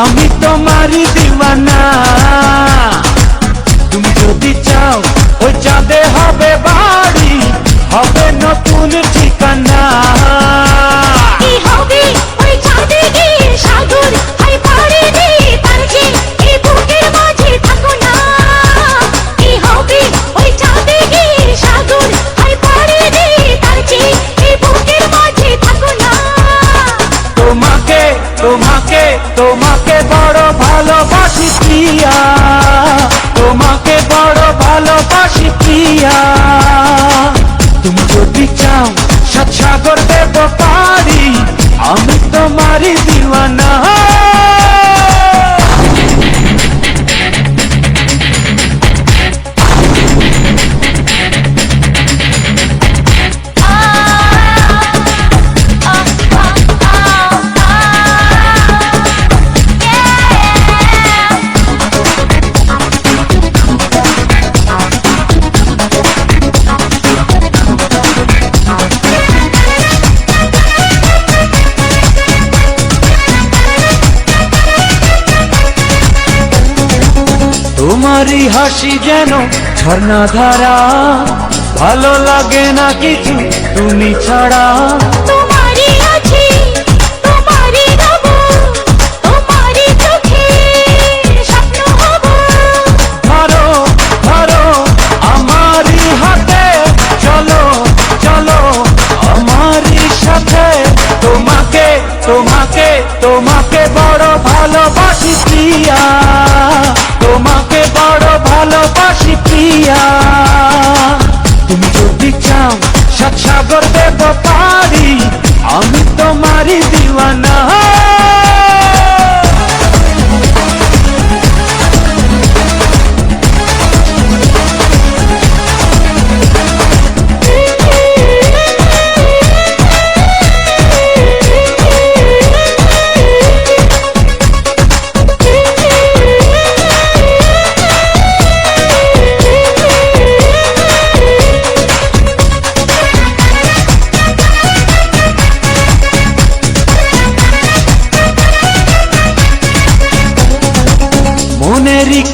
আমি তোমারই দিওয়ানা। তোমারই হাসি যেন ঝর্ণা ধারা। ভালো লাগে না কিছু তুমি ছাড়া। তোমাকে তোমাকে তোমাকে বড় ভালোবাসা।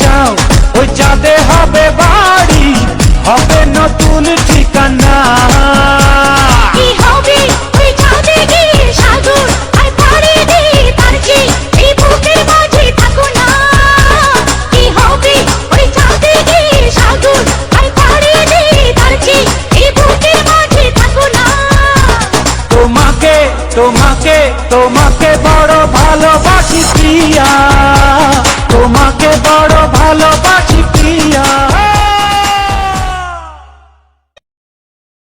চাও ওই চাঁদে হবে বাড়ি নতুন ঠিকানা। তোমাকে তোমাকে তোমাকে